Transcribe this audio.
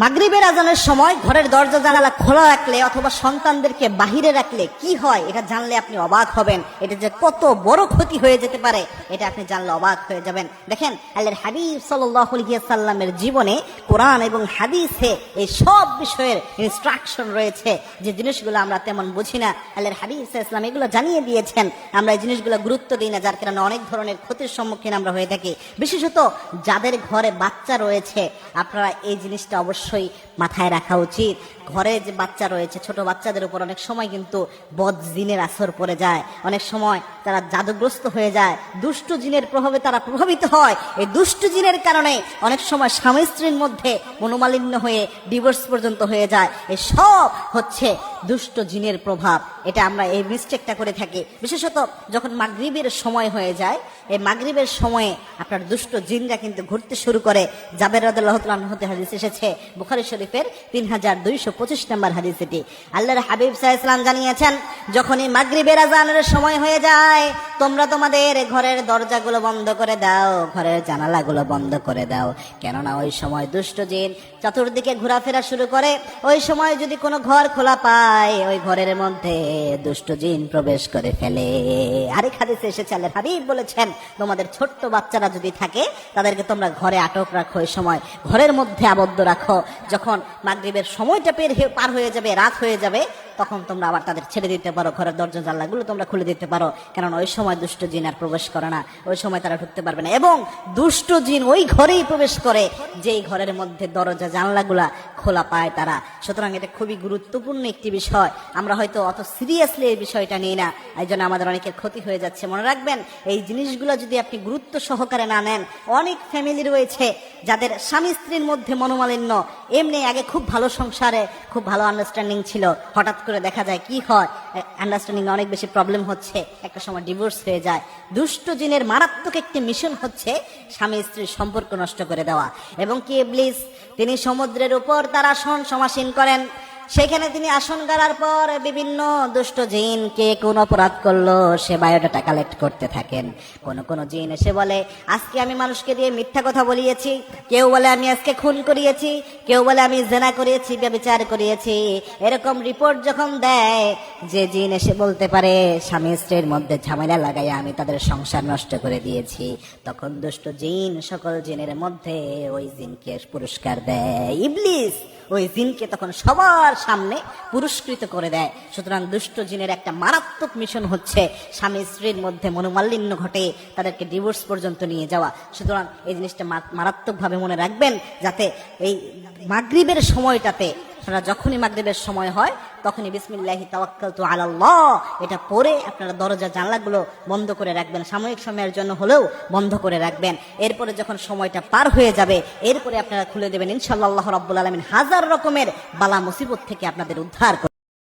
মাগরিবের আজানের সময় ঘরের দরজা জানালা খোলা রাখলে অথবা সন্তানদেরকে বাহিরে রাখলে কি হয়, এটা জানলে আপনি অবাক হবেন। এটা যে কত বড় ক্ষতি হয়ে যেতে পারে, এটা আপনি জানলে অবাক হয়ে যাবেন। দেখেন, আল্লাহর হাবিব সাল্লামের জীবনে কোরআন এবং হাদিসে এই সব বিষয়ের ইনস্ট্রাকশন রয়েছে। যে জিনিসগুলো আমরা তেমন বুঝি না। আল্লাহর হাবিব ইসলাম এগুলো জানিয়ে দিয়েছেন। আমরা এই জিনিসগুলো গুরুত্ব দিই না, যার কারণে অনেক ধরনের ক্ষতির সম্মুখীন আমরা হয়ে থাকি। বিশেষত যাদের ঘরে বাচ্চা রয়েছে, আপনারা এই জিনিসটা অবশ্যই মাথায় রাখা উচিত। ঘরে যে বাচ্চা রয়েছে, ছোট বাচ্চাদের উপর অনেক সময় কিন্তু বদ জিনের আসর পড়ে যায়। অনেক সময় তারা জাদুগ্রস্ত হয়ে যায়। দুষ্ট জিনের প্রভাবে তারা প্রভাবিত হয়। এই দুষ্ট জিনের কারণে অনেক সময় স্বামী স্ত্রীর মধ্যে মনোমালিন্য হয়ে ডিভোর্স পর্যন্ত হয়ে যায়। এই সব হচ্ছে দুষ্ট জিনের প্রভাব। এটা আমরা এই মিস্টেকটা করে থাকি। বিশেষত যখন মাগরিবের সময় হয়ে যায়, এই মাগরিবের সময়ে আপনার দুষ্ট জিনরা কিন্তু ঘুরতে শুরু করে। জাবের তাআলা হতে হাদিস এসেছে, বুখারী শরীফের তিন হাজার দুইশো পঁচিশ নম্বর হাদিস এটি আল্লাহর হাবিব ইসলাম জানিয়েছেন, যখনই সময় হয়ে যায়, তোমরা তোমাদের ঘরের দরজাগুলো বন্ধ করে দাও, ঘরের জানালাগুলো বন্ধ করে দাও। কেননা ওই সময় দুষ্ট জিন চতুর্দিকে ঘোরাফেরা শুরু করে। ওই সময় যদি কোনো ঘর খোলা পায়, ওই ঘরের মধ্যে দুষ্ট জিন প্রবেশ করে ফেলে। আরেক হাদিসে এসেছে, আল্লাহর হাবিব বলেছেন, তোমাদের ছোট্ট বাচ্চারা যদি থাকে, তাদেরকে তোমরা ঘরে আটক রাখো। এই সময় ঘরের মধ্যে আবদ্ধ রাখো। যখন মাগরিবের সময়টা পের হয়ে যাবে রাত হয়ে যাবে। তখন তোমরা আবার তাদের ছেড়ে দিতে পারো, ঘরের দরজা, জানলাগুলো তোমরা খুলে দিতে পারো। কারণ ওই সময় দুষ্ট জিন আর প্রবেশ করে না। ওই সময় তারা ঢুকতে পারবে না। এবং দুষ্ট জিন ওই ঘরেই প্রবেশ করে, যেই ঘরের মধ্যে দরজা, জানলাগুলা খোলা পায় তারা। সুতরাং এটা খুবই গুরুত্বপূর্ণ একটি বিষয়। আমরা হয়তো অত সিরিয়াসলি এই বিষয়টা নিই না। এই জন্য আমাদের অনেকের ক্ষতি হয়ে যাচ্ছে। মনে রাখবেন, এই জিনিসগুলো যদি আপনি গুরুত্ব সহকারে না নেন, অনেক ফ্যামিলি রয়েছে যাদের স্বামী স্ত্রীর মধ্যে মনোমালিন্য। এমনি আগে খুব ভালো সংসারে খুব ভালো আন্ডারস্ট্যান্ডিং ছিল। হঠাৎ করে দেখা যায় কি হয় আন্ডারস্ট্যান্ডিং অনেক বেশি প্রবলেম হচ্ছে, একটা সময় ডিভোর্স হয়ে যায়। দুষ্ট জিনের মারাত্মক একটি মিশন হচ্ছে স্বামী স্ত্রীর সম্পর্ক নষ্ট করে দেওয়া। এবং কি ব্লিজ তিনি সমুদ্রের উপর তার আসন সমাসীন করেন। সেখানে তিনি আসন গাড়ার পর বিভিন্ন দুষ্ট জিন কে কোন অপরাধ করল, সে বায়োডাটা কালেক্ট করতে থাকেন। কোন কোন জিন এসে বলে, আজকে আমি মানুষকে দিয়ে মিথ্যা কথা বলিয়েছি। কেউ বলে, আমি আজকে খুন করিয়েছি। কেউ বলে, আমি জেনা করিয়েছি বিচার করিয়েছি। এরকম রিপোর্ট যখন দেয়, যে জিন এসে বলতে পারে, স্বামী স্ত্রীর মধ্যে ঝামেলা লাগাই আমি তাদের সংসার নষ্ট করে দিয়েছি। তখন দুষ্ট জিন সকল জিনের মধ্যে ওই জিনকে পুরস্কার দেয়। ইবলিস ওই জিনকে তখন সবার সামনে পুরস্কৃত করে দেয়। সুতরাং দুষ্ট জিনের একটা মারাত্মক মিশন হচ্ছে স্বামী স্ত্রীর মধ্যে মনোমালিন্য ঘটে, তাদেরকে ডিভোর্স পর্যন্ত নিয়ে যাওয়া। সুতরাং এই জিনিসটা মারাত্মকভাবে মনে রাখবেন যাতে এই মাগরীবের সময়টাতে যখনই মাগরীবের সময় হয় তখনই বিসমিল্লাহি তাওয়াক্কালতু আলাল্লাহ। এটা পরে আপনারা দরজা জানলাগুলো বন্ধ করে রাখবেন। সাময়িক সময়ের জন্য হলেও বন্ধ করে রাখবেন। এরপরে যখন সময়টা পার হয়ে যাবে, এরপরে আপনারা খুলে দেবেন ইনশাল্লাহ রব্বুল আলমিন হাজার রকমের বালা মুসিবত থেকে আপনাদের উদ্ধার।